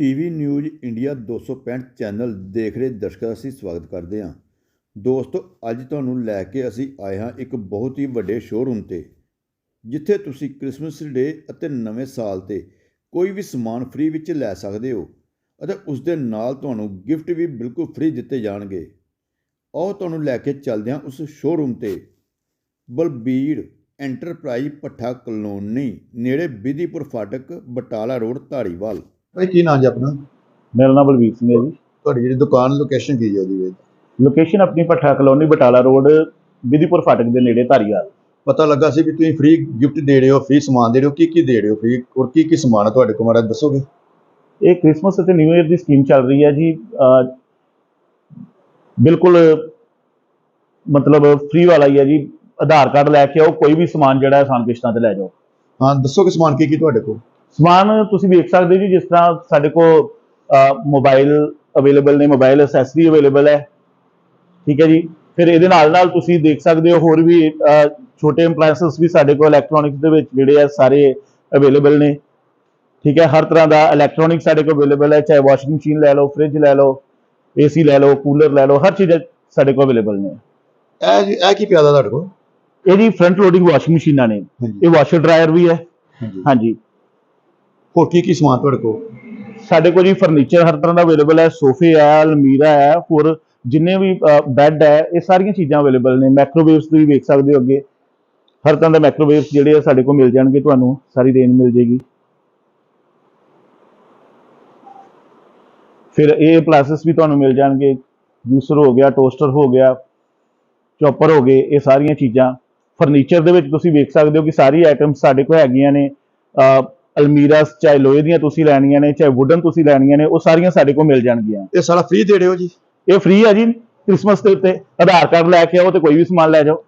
TV news India 265 channel ਦੇਖ ਰਹੇ ਦਰਸ਼ਕਾਂ ਦਾ ਅਸੀਂ ਸਵਾਗਤ ਕਰਦੇ ਹਾਂ। ਦੋਸਤੋ, ਅੱਜ ਤੁਹਾਨੂੰ ਲੈ ਕੇ ਅਸੀਂ ਆਏ ਹਾਂ ਇੱਕ ਬਹੁਤ ਹੀ ਵੱਡੇ ਸ਼ੋਰੂਮ ਤੇ, ਜਿੱਥੇ ਤੁਸੀਂ ਕ੍ਰਿਸਮਸ ਡੇ ਅਤੇ ਨਵੇਂ ਸਾਲ ਤੇ ਕੋਈ ਵੀ ਸਮਾਨ ਫ੍ਰੀ ਵਿੱਚ ਲੈ ਸਕਦੇ ਹੋ ਅਤੇ ਉਸ ਦੇ ਨਾਲ ਤੁਹਾਨੂੰ ਗਿਫਟ ਵੀ ਬਿਲਕੁਲ ਫ੍ਰੀ ਦਿੱਤੇ ਜਾਣਗੇ। ਆਓ ਤੁਹਾਨੂੰ ਲੈ ਕੇ ਚੱਲਦੇ ਹਾਂ ਉਸ ਸ਼ੋਰੂਮ ਤੇ। ਬਲਬੀਰ ਐਂਟਰਪ੍ਰਾਈਜ਼ ਭੱਠਾ ਕਲੋਨੀ, ਨੇੜੇ ਬਿਧੀਪੁਰ ਫਾਟਕ, ਬਟਾਲਾ ਰੋਡ, ਧਾਰੀਵਾਲ। ਭਾਈ ਕੀ ਨਾਮ ਜੀ ਆਪਣਾ? ਮੇਰਾ ਨਾਮ ਬਲਵੀਰ ਸਿੰਘ ਹੈ ਜੀ। ਤੁਹਾਡੀ ਜਿਹੜੀ ਦੁਕਾਨ ਲੋਕੇਸ਼ਨ ਕੀ ਹੈ ਉਹਦੀ ਵਿੱਚ? ਲੋਕੇਸ਼ਨ ਆਪਣੀ ਭੱਠਾ ਕਲੋਨੀ ਬਟਾਲਾ ਰੋਡ ਵਿਧੀਪੁਰ ਫਾਟਕ ਦੇ ਨੇੜੇ ਧਾਰੀਵਾਲ। ਪਤਾ ਲੱਗਾ ਸੀ ਵੀ ਤੁਸੀਂ ਫ੍ਰੀ ਗਿਫਟ ਦੇ ਰਹੇ ਹੋ ਫ੍ਰੀ ਸਮਾਨ ਦੇ ਰਹੇ ਹੋ ਕੀ ਕੀ ਦੇ ਰਹੇ ਹੋ ਫ੍ਰੀ ਔਰ ਕੀ ਕੀ ਸਮਾਨ ਹੈ ਤੁਹਾਡੇ ਕੋਲ ਮਾੜਾ ਦੱਸੋਗੇ? ਇਹ ਕ੍ਰਿਸਮਸ ਅਤੇ ਨਿਊ ਇਅਰ ਦੀ ਸਕੀਮ ਚੱਲ ਰਹੀ ਹੈ ਜੀ। ਬਿਲਕੁਲ ਮਤਲਬ ਫ੍ਰੀ ਵਾਲਾ ਹੀ ਹੈ ਜੀ। ਆਧਾਰ ਕਾਰਡ ਲੈ ਕੇ ਆਓ ਕੋਈ ਵੀ ਸਮਾਨ ਜਿਹੜਾ ਹੈ ਆਸਾਨ ਕਿਸ਼ਤਾਂ ਤੇ ਲੈ ਜਾਓ। ਹਾਂ ਦੱਸੋਗੇ ਸਮਾਨ ਕੀ ਕੀ ਤੁਹਾਡੇ ਕੋਲ? ਸਮਾਨ ਤੁਸੀਂ ਵੇਖ ਸਕਦੇ ਹੋ ਜੀ ਜਿਸ ਤਰ੍ਹਾਂ ਸਾਡੇ ਕੋਲ ਮੋਬਾਈਲ ਅਵੇਲੇਬਲ ਨੇ ਮੋਬਾਈਲ ਐਕਸੈਸਰੀ ਅਵੇਲੇਬਲ ਹੈ। ਠੀਕ ਹੈ ਜੀ? ਫਿਰ ਇਹਦੇ ਨਾਲ ਨਾਲ ਤੁਸੀਂ ਦੇਖ ਸਕਦੇ ਹੋ ਹੋਰ ਵੀ ਛੋਟੇ ਅਪਲਾਈਐਂਸਸ ਵੀ ਸਾਡੇ ਕੋਲ ਇਲੈਕਟ੍ਰੋਨਿਕਸ ਦੇ ਵਿੱਚ ਜਿਹੜੇ ਆ ਸਾਰੇ ਅਵੇਲੇਬਲ ਨੇ। ਠੀਕ ਹੈ? ਹਰ ਤਰ੍ਹਾਂ ਦਾ ਇਲੈਕਟ੍ਰੋਨਿਕ ਸਾਡੇ ਕੋਲ ਅਵੇਲੇਬਲ ਹੈ ਚਾਹੇ ਵਾਸ਼ਿੰਗ ਮਸ਼ੀਨ ਲੈ ਲਓ ਫ੍ਰਿਜ ਲੈ ਲਓ ਏਸੀ ਲੈ ਲਓ ਕੂਲਰ ਲੈ ਲਓ ਹਰ ਚੀਜ਼ ਸਾਡੇ ਕੋਲ ਅਵੇਲੇਬਲ ਨੇ। ਇਹ ਜੀ- ਇਹ ਕੀ ਪਿਆਦਾ ਤੁਹਾਡੇ ਕੋਲ? ਇਹ ਜੀ ਫਰੰਟ ਲੋਡਿੰਗ ਵਾਸ਼ਿੰਗ ਮਸ਼ੀਨਾਂ ਨੇ। ਇਹ ਵਾਸ਼ਰ ਡਰਾਇਰ ਵੀ ਹੈ। ਹਾਂਜੀ। ਹੋਰ ਕੀ ਕੀ ਸਮਾਨ ਤੁਹਾਡੇ ਕੋਲ? ਸਾਡੇ ਕੋਲ ਜੀ ਫਰਨੀਚਰ ਹਰ ਤਰ੍ਹਾਂ ਦਾ ਅਵੇਲੇਬਲ ਹੈ, ਸੋਫੇ ਹੈ, ਅਲਮੀਰਾ ਹੈ, ਹੋਰ ਜਿੰਨੇ ਵੀ ਬੈੱਡ ਹੈ, ਇਹ ਸਾਰੀਆਂ ਚੀਜ਼ਾਂ ਅਵੇਲੇਬਲ ਨੇ। ਮਾਈਕ੍ਰੋਵੇਵਸ ਤੁਸੀਂ ਵੇਖ ਸਕਦੇ ਹੋ ਅੱਗੇ। ਹਰ ਤਰ੍ਹਾਂ ਦੇ ਮਾਈਕ੍ਰੋਵੇਵਸ ਜਿਹੜੇ ਆ ਸਾਡੇ ਕੋਲ ਮਿਲ ਜਾਣਗੇ, ਤੁਹਾਨੂੰ ਸਾਰੀ ਰੇਂਜ ਮਿਲ ਜੇਗੀ ਫਿਰ ਇਹ ਅਪਲਾਈਐਂਸਸ ਵੀ ਤੁਹਾਨੂੰ ਮਿਲ ਜਾਣਗੇ। ਜੂਸਰ ਹੋ ਗਿਆ ਟੋਸਟਰ ਹੋ ਗਿਆ ਚੌਪਰ ਹੋ ਗਏ, ਇਹ ਸਾਰੀਆਂ ਚੀਜ਼ਾਂ। ਫਰਨੀਚਰ ਦੇ ਵਿੱਚ ਤੁਸੀਂ ਵੇਖ ਸਕਦੇ ਹੋ ਕਿ ਸਾਰੀ ਆਈਟਮਸ ਸਾਡੇ ਕੋਲ ਹੈਗੀਆਂ ਨੇ। ਅਲਮੀਰਾਸ ਚਾਹੇ ਲੋਹੇ ਦੀਆਂ ਤੁਸੀਂ ਲੈਣੀਆਂ ਨੇ ਚਾਹੇ ਵੁਡਨ ਤੁਸੀਂ ਲੈਣੀਆਂ ਨੇ ਉਹ ਸਾਰੀਆਂ ਸਾਡੇ ਕੋਲ ਮਿਲ ਜਾਣਗੀਆਂ। ਇਹ ਸਾਰਾ ਫ੍ਰੀ ਦੇ ਰਹੇ ਹੋ ਜੀ। ਇਹ ਫ੍ਰੀ ਆ ਜੀ ਕ੍ਰਿਸਮਸ ਦੇ ਉੱਤੇ। ਆਧਾਰ ਕਾਰਡ ਲੈ ਕੇ ਆਓ ਤੇ ਕੋਈ ਵੀ ਸਮਾਨ ਲੈ ਜਾਓ।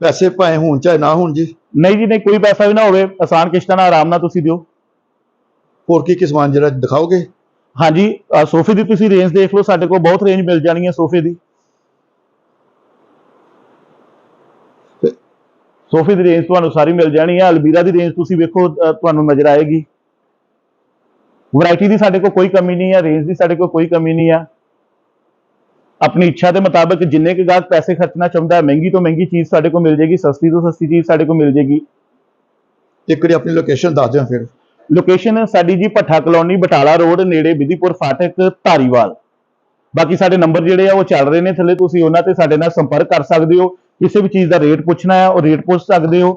ਪੈਸੇ ਭਾਵੇਂ ਹੋਣ ਚਾਹੇ ਨਾ ਹੋਣ ਜੀ। ਨਹੀਂ ਜੀ ਨਹੀਂ ਕੋਈ ਪੈਸਾ ਵੀ ਨਾ ਹੋਵੇ ਆਸਾਨ ਕਿਸ਼ਤਾਂ ਨਾਲ ਆਰਾਮ ਨਾਲ ਤੁਸੀਂ ਦਿਓ। ਹੋਰ ਕੀ ਕੀ ਸਮਾਨ ਜਿਹੜਾ ਦਿਖਾਓਗੇ? ਹਾਂਜੀ ਸੋਫੇ ਦੀ ਤੁਸੀਂ ਰੇਂਜ ਦੇਖ ਲਓ ਸਾਡੇ ਕੋਲ ਬਹੁਤ ਰੇਂਜ ਮਿਲ ਜਾਣੀ ਹੈ ਸੋਫੇ ਦੀ। ਸੋਫੇ ਦੀ ਰੇਂਜ ਤੁਹਾਨੂੰ ਸਾਰੀ ਮਿਲ ਜਾਣੀ ਹੈ ਅਲਬੀਰਾ ਦੀ ਰੇਂਜ ਤੁਸੀਂ ਵੇਖੋ ਤੁਹਾਨੂੰ ਨਜ਼ਰ ਆਏਗੀ। ਵੈਰਾਈਟੀ ਦੀ ਸਾਡੇ ਕੋਲ ਕੋਈ ਕਮੀ ਨਹੀਂ ਹੈ ਰੇਂਜ ਦੀ ਸਾਡੇ ਕੋਲ ਕੋਈ ਕਮੀ ਨਹੀਂ ਹੈ ਆਪਣੀ ਇੱਛਾ ਦੇ ਮੁਤਾਬਕ ਜਿੰਨੇ ਕੁ ਗਾਹਕ ਪੈਸੇ ਖਰਚਣਾ ਚਾਹੁੰਦਾ ਹੈ ਮਹਿੰਗੀ ਤੋਂ ਮਹਿੰਗੀ ਚੀਜ਼ ਸਾਡੇ ਕੋਲ ਮਿਲ ਜੇਗੀ ਸਸਤੀ ਤੋਂ ਸਸਤੀ ਚੀਜ਼ ਸਾਡੇ ਕੋਲ ਮਿਲ ਜੇਗੀ ਇੱਕ ਵਾਰੀ ਆਪਣੀ ਲੋਕੇਸ਼ਨ ਦੱਸ ਦਿਓ ਫਿਰ। ਲੋਕੇਸ਼ਨ ਸਾਡੀ ਜੀ ਭੱਠਾ ਕਲੋਨੀ ਬਟਾਲਾ ਰੋਡ ਨੇੜੇ ਵਿਧੀਪੁਰ ਫਾਟਕ ਧਾਰੀਵਾਲ। ਬਾਕੀ ਸਾਡੇ ਨੰਬਰ ਜਿਹੜੇ ਆ ਉਹ ਚੱਲ ਰਹੇ ਨੇ ਥੱਲੇ ਤੁਸੀਂ ਉਹਨਾਂ ਤੇ ਸਾਡੇ ਨਾਲ ਸੰਪਰਕ ਕਰ ਸਕਦੇ ਹੋ। ਕਿਸੇ ਵੀ ਚੀਜ਼ ਦਾ ਰੇਟ ਪੁੱਛਣਾ ਹੈ ਉਹ ਰੇਟ ਪੁੱਛ ਸਕਦੇ ਹੋ।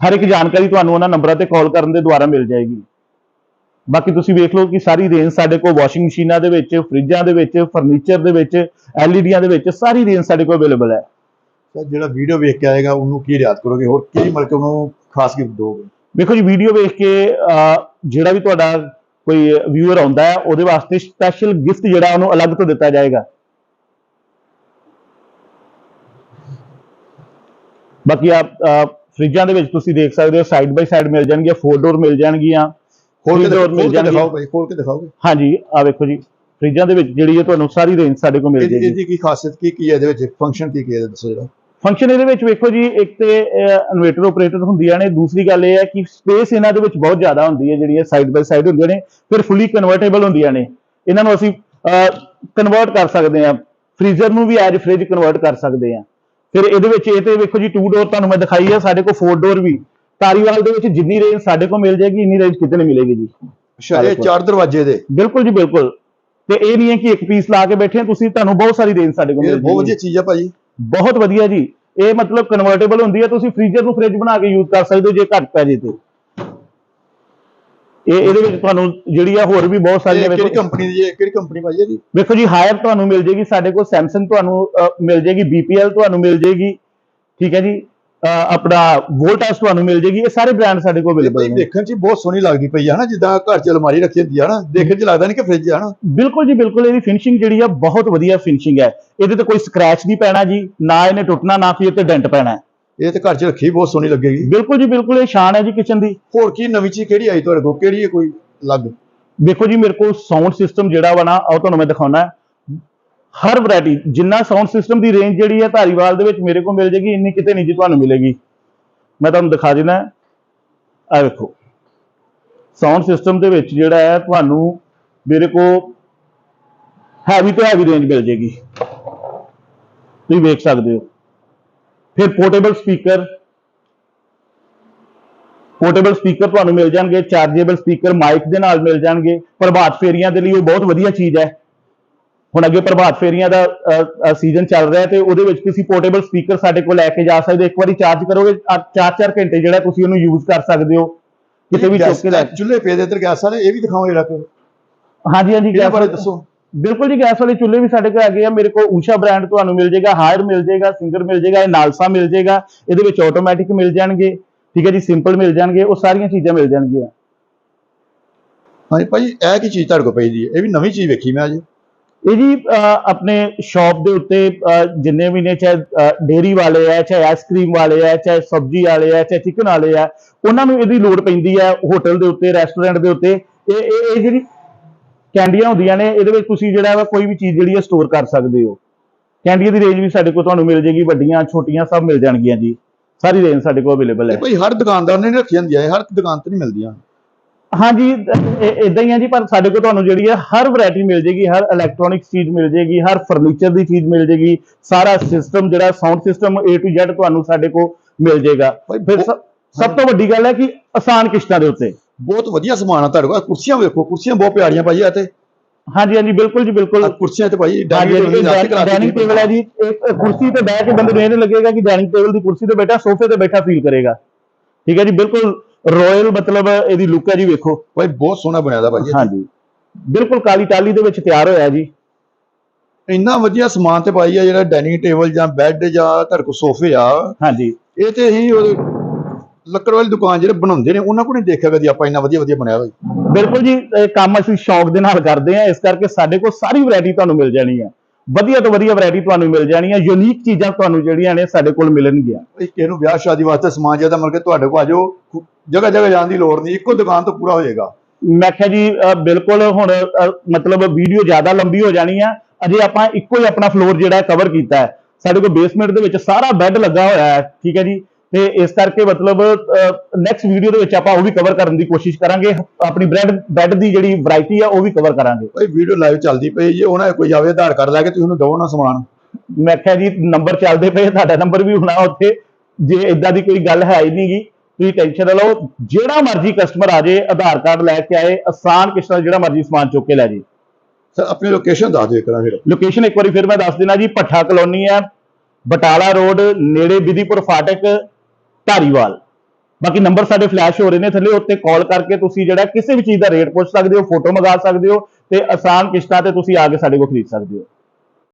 ਹਰ ਇੱਕ ਜਾਣਕਾਰੀ ਤੁਹਾਨੂੰ ਉਹਨਾਂ ਨੰਬਰਾਂ ਤੇ ਕਾਲ ਕਰਨ ਦੇ ਦੁਆਰਾ ਮਿਲ ਜਾਏਗੀ। ਬਾਕੀ ਤੁਸੀਂ ਵੇਖ ਲਓ ਕਿ ਸਾਰੀ ਰੇਂਜ ਸਾਡੇ ਕੋਲ ਵਾਸ਼ਿੰਗ ਮਸ਼ੀਨਾਂ ਦੇ ਵਿੱਚ ਫਰਿੱਜਾਂ ਦੇ ਵਿੱਚ ਫਰਨੀਚਰ ਦੇ ਵਿੱਚ ਐਲਈਡੀਆਂ ਦੇ ਵਿੱਚ ਸਾਰੀ ਰੇਂਜ ਸਾਡੇ ਕੋਲ ਅਵੇਲੇਬਲ ਹੈ। ਤਾਂ ਜਿਹੜਾ ਵੀਡੀਓ ਵੇਖ ਕੇ ਆਏਗਾ ਉਹਨੂੰ ਕੀ ਰਿਆਤ ਕਰੋਗੇ? ਹੋਰ ਕੀ ਮਤਲਬ ਕਿ ਉਹਨੂੰ ਖਾਸ ਗਿਫਟ ਦੋਗੇ? ਵੇਖੋ ਜੀ ਵੀਡੀਓ ਵੇਖ ਕੇ ਜਿਹੜਾ ਵੀ ਤੁਹਾਡਾ ਕੋਈ ਵਿਊਅਰ ਆਉਂਦਾ ਹੈ ਉਹਦੇ ਵਾਸਤੇ ਸਪੈਸ਼ਲ ਗਿਫਟ ਜਿਹੜਾ ਉਹਨੂੰ ਅਲੱਗ ਤੋਂ ਦਿੱਤਾ ਜਾਏਗਾ। ਬਾਕੀ ਆ ਫ੍ਰਿਜਾਂ ਦੇ ਵਿੱਚ ਤੁਸੀਂ ਦੇਖ ਸਕਦੇ ਹੋ ਸਾਈਡ ਬਾਈ ਸਾਈਡ ਮਿਲ ਜਾਣਗੀਆਂ ਫੋਰ ਡੋਰ ਮਿਲ ਜਾਣਗੀਆਂ door ਦਿਖਾਓ ਮਿਲ ਜਾਣਗੀਆਂ। ਦਿਖਾਓ ਭਾਈ ਖੋਲ ਕੇ ਦਿਖਾਓਗੇ? ਹਾਂਜੀ ਆ ਵੇਖੋ ਜੀ ਫ੍ਰਿਜਾਂ ਦੇ ਵਿੱਚ ਜਿਹੜੀ ਹੈ ਤੁਹਾਨੂੰ ਸਾਰੀ ਰੇਂਜ ਸਾਡੇ ਕੋਲ ਮਿਲ ਜਾਏਗੀ। ਇਹਦੀ ਕੀ ਖਾਸੀਅਤ ਕੀ ਕੀ ਹੈ ਇਹਦੇ ਵਿੱਚ? ਫੰਕਸ਼ਨ ਕੀ ਕੀ ਹੈ ਦੱਸੋ ਜਰਾ। ਫੰਕਸ਼ਨ ਇਹਦੇ ਵਿੱਚ ਵੇਖੋ ਜੀ ਇੱਕ ਤੇ ਇਨਵੇਟਰ ਆਪਰੇਟਰ ਹੁੰਦੀਆਂ ਨੇ ਦੂਸਰੀ ਗੱਲ ਇਹ ਹੈ ਕਿ ਸਪੇਸ ਇਹਨਾਂ ਦੇ ਵਿੱਚ ਬਹੁਤ ਜ਼ਿਆਦਾ ਹੁੰਦੀ ਹੈ ਜਿਹੜੀਆਂ ਸਾਈਡ ਬਾਈ ਸਾਈਡ ਹੁੰਦੀਆਂ ਨੇ ਫਿਰ ਫੁੱਲੀ ਕਨਵਰਟੇਬਲ ਹੁੰਦੀਆਂ ਨੇ। ਇਹਨਾਂ ਨੂੰ ਅਸੀਂ ਕਨਵਰਟ ਕਰ ਸਕਦੇ ਹਾਂ। ਫ੍ਰੀਜ਼ਰ ਨੂੰ ਵੀ ਐਜ ਫ੍ਰਿਜ ਕਨਵਰਟ ਕਰ ਸਕਦੇ ਹਾਂ। ਫਿਰ ਇਹਦੇ ਵਿੱਚ ਇਹ ਤੇ ਵੇਖੋ ਜੀ ਟੂ ਡੋਰ ਤੁਹਾਨੂੰ ਮੈਂ ਦਿਖਾਈ ਹੈ ਸਾਡੇ ਕੋਲ ਫੋਰ ਡੋਰ ਵੀ। ਤਾਰੀਵਾਲ ਦੇ ਵਿੱਚ ਜਿੰਨੀ ਰੇਂਜ ਸਾਡੇ ਕੋਲ ਮਿਲ ਜਾਏਗੀ ਇੰਨੀ ਰੇਂਜ ਕਿਤੇ ਨਹੀਂ ਮਿਲੇਗੀ ਜੀ। ਅੱਛਾ ਇਹ ਚਾਰ ਦਰਵਾਜ਼ੇ ਦੇ? ਬਿਲਕੁਲ ਜੀ ਬਿਲਕੁਲ। ਤੇ ਇਹ ਨਹੀਂ ਹੈ ਕਿ ਇੱਕ ਪੀਸ ਲਾ ਕੇ ਬੈਠੇ ਤੁਸੀਂ ਤੁਹਾਨੂੰ ਬਹੁਤ ਸਾਰੀ ਰੇਂਜ ਸਾਡੇ ਕੋਲ ਮਿਲ ਬਹੁਤ ਵਧੀਆ ਚੀਜ਼ ਆ ਭਾਜੀ। ਬਹੁਤ ਵਧੀਆ ਜੀ। ਇਹ ਮਤਲਬ ਕਨਵਰਟੇਬਲ ਹੁੰਦੀ ਹੈ ਤੁਸੀਂ ਫ੍ਰੀਜ਼ਰ ਨੂੰ ਫ੍ਰਿਜ ਬਣਾ ਕੇ ਯੂਜ਼ ਕਰ ਸਕਦੇ ਹੋ ਜੇ ਘੱਟ ਪੈ ਜੇ ਤੇ। ਇਹ ਇਹਦੇ ਵਿੱਚ ਤੁਹਾਨੂੰ ਜਿਹੜੀ ਆ ਹੋਰ ਵੀ ਬਹੁਤ ਸਾਰੀਆਂ ਕਿਹੜੀ ਵੇਖੋ। ਕੰਪਨੀ ਦੀ ਹੈ? ਕਿਹੜੀ ਕੰਪਨੀ ਭਾਜੀ ਇਹਦੀ? ਵੇਖੋ ਜੀ ਹਾਇਰ ਤੁਹਾਨੂੰ ਮਿਲ ਜੇਗੀ ਸਾਡੇ ਕੋਲ ਸੈਮਸੰਗ ਤੁਹਾਨੂੰ ਮਿਲ ਜੇਗੀ BPL ਤੁਹਾਨੂੰ ਮਿਲ ਜੇਗੀ ਠੀਕ ਹੈ ਜੀ? ਆਪਣਾ ਵੋਲਟਾਸ ਤੁਹਾਨੂੰ ਮਿਲ ਜੇਗੀ ਇਹ ਸਾਰੇ ਬ੍ਰਾਂਡ ਸਾਡੇ ਕੋਲ ਇਹ ਅਵੇਲੇਬਲ ਭਾਈ ਨੇ। ਦੇਖਣ 'ਚ ਹੀ ਬਹੁਤ ਸੋਹਣੀ ਲੱਗਦੀ ਪਈ ਹੈ ਨਾ ਜਿੱਦਾਂ ਘਰ 'ਚ ਅਲਮਾਰੀ ਰੱਖੀ ਹੁੰਦੀ ਹੈ ਨਾ ਦੇਖਣ 'ਚ ਲੱਗਦਾ ਨਹੀਂ ਕਿ ਫ੍ਰਿਜ ਹੈ ਨਾ। ਬਿਲਕੁਲ ਜੀ ਬਿਲਕੁਲ ਇਹਦੀ ਫਿਨਿਸ਼ਿੰਗ ਜਿਹੜੀ ਆ ਬਹੁਤ ਵਧੀਆ ਫਿਨਿਸ਼ਿੰਗ ਹੈ। ਇਹਦੇ ਤੇ ਕੋਈ ਸਕ੍ਰੈਚ ਨਹੀਂ ਪੈਣਾ ਜੀ ਨਾ ਇਹਨੇ ਟੁੱਟਣਾ ਨਾ ਇਹ ਤੇ ਡੈਂਟ ਪੈਣਾ। ਹੈ। ਇਹ ਤੇ ਘਰ 'ਚ ਰੱਖੀ ਬਹੁਤ ਸੋਹਣੀ ਲੱਗੇਗੀ। ਬਿਲਕੁਲ ਜੀ ਬਿਲਕੁਲ ਇਹ ਸ਼ਾਨ ਹੈ ਜੀ ਕਿਚਨ ਦੀ। ਹੋਰ ਕੀ ਨਵੀਂ ਚੀਜ਼ ਕਿਹੜੀ ਆਈ ਤੁਹਾਡੇ ਕੋਲ? ਕਿਹੜੀ ਹੈ ਕੋਈ ਅਲੱਗ? ਦੇਖੋ ਜੀ ਮੇਰੇ ਕੋਲ ਸਾਊਂਡ ਸਿਸਟਮ ਜਿਹੜਾ ਵਾ ਨਾ ਉਹ ਤੁਹਾਨੂੰ ਮੈਂ ਦਿਖਾਉਣਾ। ਹਰ ਵੈਰਾਈਟੀ ਜਿੰਨਾ ਸਾਊਂਡ ਸਿਸਟਮ ਦੀ ਰੇਂਜ ਜਿਹੜੀ ਹੈ ਧਾਰੀਵਾਲ ਦੇ ਵਿੱਚ ਮੇਰੇ ਕੋਲ ਮਿਲ ਜੇਗੀ ਇੰਨੀ ਕਿਤੇ ਨਹੀਂ ਜੀ ਤੁਹਾਨੂੰ ਮਿਲੇਗੀ। ਮੈਂ ਤੁਹਾਨੂੰ ਦਿਖਾ ਦਿੰਦਾ। ਆ ਵੇਖੋ। ਸਾਊਂਡ ਸਿਸਟਮ ਦੇ ਵਿੱਚ ਜਿਹੜਾ ਹੈ ਤੁਹਾਨੂੰ ਮੇਰੇ ਕੋ ਹੈਵੀ ਤੋਂ ਹੈਵੀ ਰੇਂਜ ਮਿਲ ਜੇਗੀ। ਤੁਸੀਂ ਵੇਖ ਸਕਦੇ ਹੋ। ਫਿਰ ਪੋਰਟੇਬਲ ਸਪੀਕਰ ਪੋਰਟੇਬਲ ਸਪੀਕਰ ਤੁਹਾਨੂੰ ਮਿਲ ਜਾਣਗੇ ਚਾਰਜੇਬਲ ਸਪੀਕਰ ਮਾਈਕ ਦੇ ਨਾਲ ਮਿਲ ਜਾਣਗੇ। ਪ੍ਰਭਾਤ ਫੇਰੀਆਂ ਦੇ ਲਈ ਉਹ ਬਹੁਤ ਵਧੀਆ ਚੀਜ਼ ਹੈ। ਹੁਣ ਅੱਗੇ ਪ੍ਰਭਾਤ ਫੇਰੀਆਂ ਦਾ ਸੀਜ਼ਨ ਚੱਲ ਰਿਹਾ ਤੇ ਉਹਦੇ ਵਿੱਚ ਤੁਸੀਂ ਪੋਰਟੇਬਲ ਸਪੀਕਰ ਸਾਡੇ ਕੋਲ ਲੈ ਕੇ ਜਾ ਸਕਦੇ ਇੱਕ ਵਾਰੀ ਚਾਰਜ ਕਰੋਗੇ 4-4 ਘੰਟੇ ਜਿਹੜਾ ਤੁਸੀਂ ਉਹਨੂੰ ਯੂਜ਼ ਕਰ ਸਕਦੇ ਹੋ। ਕਿਤੇ ਵੀ ਚੁੱਕ ਕੇ ਲੈ ਚੁੱਲ੍ਹੇ ਪਏ ਦੇ ਇੱਧਰ ਗੈਸ ਵਾਲੇ ਇਹ ਵੀ ਦਿਖਾਓ ਜਿਹੜਾ ਹਾਂਜੀ ਹਾਂਜੀ ਗੈਸ ਬਾਰੇ ਦੱਸੋ। ਬਿਲਕੁਲ ਜੀ ਗੈਸ ਵਾਲੇ ਚੁੱਲ੍ਹੇ ਵੀ ਸਾਡੇ ਕੋਲ ਹੈਗੇ ਆ। ਮੇਰੇ ਕੋਲ ਊਸ਼ਾ ਬ੍ਰਾਂਡ ਤੁਹਾਨੂੰ ਮਿਲ ਜਾਏਗਾ ਹਾਇਰ ਮਿਲ ਜਾਏਗਾ ਸਿੰਗਰ ਮਿਲ ਜਾਏਗਾ ਇਹ ਨਾਲਸਾ ਮਿਲ ਜਾਏਗਾ। ਇਹਦੇ ਵਿੱਚ ਆਟੋਮੈਟਿਕ ਮਿਲ ਜਾਣਗੇ ਠੀਕ ਹੈ ਜੀ ਸਿੰਪਲ ਮਿਲ ਜਾਣਗੇ ਉਹ ਸਾਰੀਆਂ ਚੀਜ਼ਾਂ ਮਿਲ ਜਾਣਗੀਆਂ। ਹਾਂਜੀ ਭਾਈ ਇਹ ਕੀ ਚੀਜ਼ ਤੁਹਾਡੇ ਕੋਲ ਪਈ ਹੈ? ਇਹ ਵੀ ਨਵੀਂ ਚੀਜ਼ ਵੇਖੀ ਮੈਂ ਅੱਜ। ਇਹ ਜੀ ਆਪਣੇ ਸ਼ਾਪ ਦੇ ਉੱਤੇ ਜਿੰਨੇ ਵੀ ਨੇ ਚਾਹੇ ਡੇਰੀ ਵਾਲੇ ਆ ਚਾਹੇ ਆਈਸਕ੍ਰੀਮ ਵਾਲੇ ਆ ਚਾਹੇ ਸਬਜ਼ੀ ਵਾਲੇ ਆ ਚਾਹੇ ਚਿਕਨ ਵਾਲੇ ਆ ਉਹਨਾਂ ਨੂੰ ਇਹਦੀ ਲੋੜ ਪੈਂਦੀ ਹੈ ਹੋਟਲ ਦੇ ਉੱਤੇ ਰੈਸਟੋਰੈਂਟ ਦੇ ਉੱਤੇ। ਇਹ ਇਹ ਜਿਹੜੀ ਕੈਂਡੀਆਂ ਹੁੰਦੀਆਂ ਨੇ ਇਹਦੇ ਵਿੱਚ ਤੁਸੀਂ ਜਿਹੜਾ ਵਾ ਕੋਈ ਵੀ ਚੀਜ਼ ਜਿਹੜੀ ਹੈ ਸਟੋਰ ਕਰ ਸਕਦੇ ਹੋ। ਕੈਂਡੀਆਂ ਦੀ ਰੇਂਜ ਵੀ ਸਾਡੇ ਕੋਲ ਤੁਹਾਨੂੰ ਮਿਲ ਜੇਗੀ ਵੱਡੀਆਂ ਛੋਟੀਆਂ ਸਭ ਮਿਲ ਜਾਣਗੀਆਂ ਜੀ। ਸਾਰੀ ਰੇਂਜ ਸਾਡੇ ਕੋਲ ਅਵੇਲੇਬਲ ਹੈ। ਭਾਈ ਹਰ ਦੁਕਾਨਦਾਰ ਨੇ ਰੱਖੀ ਹੁੰਦੀ ਹੈ ਹਰ ਦੁਕਾਨ ਤੇ ਨਹੀਂ ਮਿਲਦੀਆਂ। ਹਾਂਜੀ ਇਦਾਂ ਹੀ ਆ ਜੀ ਪਰ ਸਾਡੇ ਕੋਲ ਤੁਹਾਨੂੰ ਜਿਹੜੀ ਹੈ ਹਰ ਵੈਰਾਈਟੀ ਮਿਲ ਜੇਗੀ ਹਰ ਇਲੈਕਟ੍ਰੋਨਿਕਸ ਚੀਜ਼ ਮਿਲ ਜੇਗੀ ਹਰ ਫਰਨੀਚਰ ਦੀ ਚੀਜ਼ ਮਿਲ ਜੇਗੀ ਸਾਰਾ ਸਿਸਟਮ ਜਿਹੜਾ sound system A to Z ਤੁਹਾਨੂੰ ਸਾਡੇ ਕੋਲ ਮਿਲ ਜੇਗਾ ਫਿਰ ਸਭ ਤੋਂ ਵੱਡੀ ਗੱਲ ਹੈ ਕਿ ਆਸਾਨ ਕਿਸ਼ਤਾਂ ਦੇ ਉੱਤੇ। ਬਹੁਤ ਵਧੀਆ ਸਮਾਨ ਆ ਤੁਹਾਡੇ ਕੋਲ। ਆਹ ਕੁਰਸੀਆਂ ਵੇਖੋ ਕੁਰਸੀਆਂ ਬਹੁਤ ਪਿਆਰੀਆਂ ਭਾਈ ਆ ਤੇ ਹਾਂਜੀ ਹਾਂਜੀ ਬਿਲਕੁਲ ਜੀ ਬਿਲਕੁਲ। ਆਹ ਕੁਰਸੀਆਂ ਤੇ ਭਾਈ ਹਾਂਜੀ ਡਾਈਨਿੰਗ ਡਾਈਨਿੰਗ ਟੇਬਲ ਹੈ ਜੀ। ਇੱਕ ਕੁਰਸੀ ਤੇ ਬਹਿ ਕੇ ਬੰਦੇ ਨੂੰ ਇਹ ਨਹੀਂ ਲੱਗੇਗਾ ਕਿ ਡਾਈਨਿੰਗ ਟੇਬਲ ਦੀ ਕੁਰਸੀ ਤੇ ਬੈਠਾ ਸੋਫੇ ਤੇ ਬੈਠਾ ਫੀਲ ਕਰੇਗਾ। ਠੀਕ ਹੈ ਜੀ ਬਿਲਕੁਲ ਰਾਇਲ ਮਤਲਬ ਇਹਦੀ ਲੁੱਕ ਹੈ ਜੀ ਵੇਖੋ। ਭਾਈ ਬਹੁਤ ਸੋਹਣਾ ਬਣਿਆ ਦਾ ਭਾਈ ਇਹ। ਹਾਂਜੀ। ਬਿਲਕੁਲ ਕਾਲੀ ਟਾਲੀ ਦੇ ਵਿੱਚ ਤਿਆਰ ਹੋਇਆ ਜੀ। ਇੰਨਾ ਵਧੀਆ ਸਮਾਨ ਤੇ ਭਾਈ ਆ ਜਿਹੜਾ ਡਾਈਨਿੰਗ ਟੇਬਲ ਜਾਂ ਬੈੱਡ ਜਾਂ ਤੁਹਾਡੇ ਕੋਲ ਸੋਫੇ ਆ। ਹਾਂਜੀ। ਇਹ ਤੇ ਅਸੀਂ ਉਹ ਲੱਕੜ ਵਾਲੀ ਦੁਕਾਨ ਜਿਹੜੇ ਬਣਾਉਂਦੇ ਨੇ ਉਹਨਾਂ ਕੋਲ ਨਹੀਂ ਦੇਖਿਆ ਕਦੀ ਆਪਾਂ ਇੰਨਾ ਵਧੀਆ ਵਧੀਆ ਬਣਿਆ ਭਾਈ ਬਿਲਕੁਲ ਜੀ ਇਹ ਕੰਮ ਅਸੀਂ ਸ਼ੌਕ ਦੇ ਨਾਲ ਕਰਦੇ ਹਾਂ ਇਸ ਕਰਕੇ ਸਾਡੇ ਕੋਲ ਸਾਰੀ ਵੈਰਾਈਟੀ ਤੁਹਾਨੂੰ ਮਿਲ ਜਾਣੀ ਹੈ। ਵਧੀਆ ਤੋਂ ਵਧੀਆ ਵੈਰਾਈਟੀ ਤੁਹਾਨੂੰ ਮਿਲ ਜਾਣੀ ਹੈ ਯੂਨੀਕ ਚੀਜ਼ਾਂ ਤੁਹਾਨੂੰ ਜਿਹੜੀਆਂ ਨੇ ਸਾਡੇ ਕੋਲ ਮਿਲਣਗੀਆਂ। ਕਿਸੇ ਨੂੰ ਵਿਆਹ ਸ਼ਾਦੀ ਵਾਸਤੇ ਸਮਾਨ ਚਾਹੀਦਾ ਮਤਲਬ ਕਿ ਤੁਹਾਡੇ ਕੋਲ ਆ ਜਾਓ ਜਗ੍ਹਾ ਜਗ੍ਹਾ ਜਾਣ ਦੀ ਲੋੜ ਨਹੀਂ ਇੱਕੋ ਦੁਕਾਨ ਤੋਂ ਪੂਰਾ ਹੋ ਜਾਏਗਾ ਮੈਂ ਕਿਹਾ ਜੀ ਬਿਲਕੁਲ ਹੁਣ ਮਤਲਬ ਵੀਡੀਓ ਜ਼ਿਆਦਾ ਲੰਬੀ ਹੋ ਜਾਣੀ ਆ ਅਜੇ ਆਪਾਂ ਇੱਕੋ ਹੀ ਆਪਣਾ ਫਲੋਰ ਜਿਹੜਾ ਕਵਰ ਕੀਤਾ ਹੈ। ਸਾਡੇ ਕੋਲ ਬੇਸਮੈਂਟ ਦੇ ਵਿੱਚ ਸਾਰਾ ਬੈੱਡ ਲੱਗਾ ਹੋਇਆ ਹੈ ਠੀਕ ਹੈ ਜੀ। ਤੇ ਇਸ ਕਰਕੇ ਮਤਲਬ ਨੈਕਸਟ ਵੀਡੀਓ ਦੇ ਵਿੱਚ ਆਪਾਂ ਉਹ ਵੀ ਕਵਰ ਕਰਨ ਦੀ ਕੋਸ਼ਿਸ਼ ਕਰਾਂਗੇ। ਆਪਣੀ ਬ੍ਰੈਡ ਬੈੱਡ ਦੀ ਜਿਹੜੀ ਵੈਰਾਈਟੀ ਆ ਉਹ ਵੀ ਕਵਰ ਕਰਾਂਗੇ। ਭਾਈ ਵੀਡੀਓ ਲਾਈਵ ਚੱਲਦੀ ਪਈ ਜੇ ਉਹਨਾਂ ਕੋਈ ਆਵੇ ਆਧਾਰ ਕਾਰਡ ਲੈ ਕੇ ਤੁਸੀਂ ਉਹਨੂੰ ਦਿਓ ਨਾ ਸਮਾਨ। ਮੈਂ ਕਿਹਾ ਜੀ ਨੰਬਰ ਚੱਲਦੇ ਪਏ ਤੁਹਾਡਾ ਨੰਬਰ ਵੀ ਹੋਣਾ ਉੱਥੇ। ਜੇ ਇਦਾਂ ਦੀ ਕੋਈ ਗੱਲ ਹੈ ਹੀ ਨਹੀਂਗੀ ਤੁਸੀਂ ਟੈਨਸ਼ਨ ਨਾ ਲਓ। ਜਿਹੜਾ ਮਰਜ਼ੀ ਕਸਟਮਰ ਆ ਜੇ ਆਧਾਰ ਕਾਰਡ ਲੈ ਕੇ ਆਏ ਆਸਾਨ ਕਿਸ ਤਰ੍ਹਾਂ ਜਿਹੜਾ ਮਰਜ਼ੀ ਸਮਾਨ ਚੁੱਕ ਕੇ ਲੈ ਜੇ। ਸਰ ਆਪਣੀ ਲੋਕੇਸ਼ਨ ਦੱਸ ਦਿਓ ਕਰਾਂ ਫਿਰ। ਲੋਕੇਸ਼ਨ ਇੱਕ ਵਾਰੀ ਫਿਰ ਮੈਂ ਦੱਸ ਦੇਣਾ ਜੀ ਭੱਠਾ ਕਲੋਨੀ ਹੈ ਬਟਾਲਾ ਰੋਡ ਨੇੜੇ ਵਿਧੀਪੁਰ ਫਾਟਕ ਧਾਰੀਵਾਲ। ਬਾਕੀ ਨੰਬਰ ਸਾਡੇ ਫਲੈਸ਼ ਹੋ ਰਹੇ ਨੇ ਥੱਲੇ, ਉੱਤੇ ਕਾਲ ਕਰਕੇ ਤੁਸੀਂ ਜਿਹੜਾ ਕਿਸੇ ਵੀ ਚੀਜ਼ ਦਾ ਰੇਟ ਪੁੱਛ ਸਕਦੇ ਹੋ ਫੋਟੋ ਮੰਗਾ ਸਕਦੇ ਹੋ ਤੇ ਆਸਾਨ ਕਿਸ਼ਤਾਂ ਤੇ ਤੁਸੀਂ ਆ ਕੇ ਸਾਡੇ ਕੋਲ ਖਰੀਦ ਸਕਦੇ ਹੋ।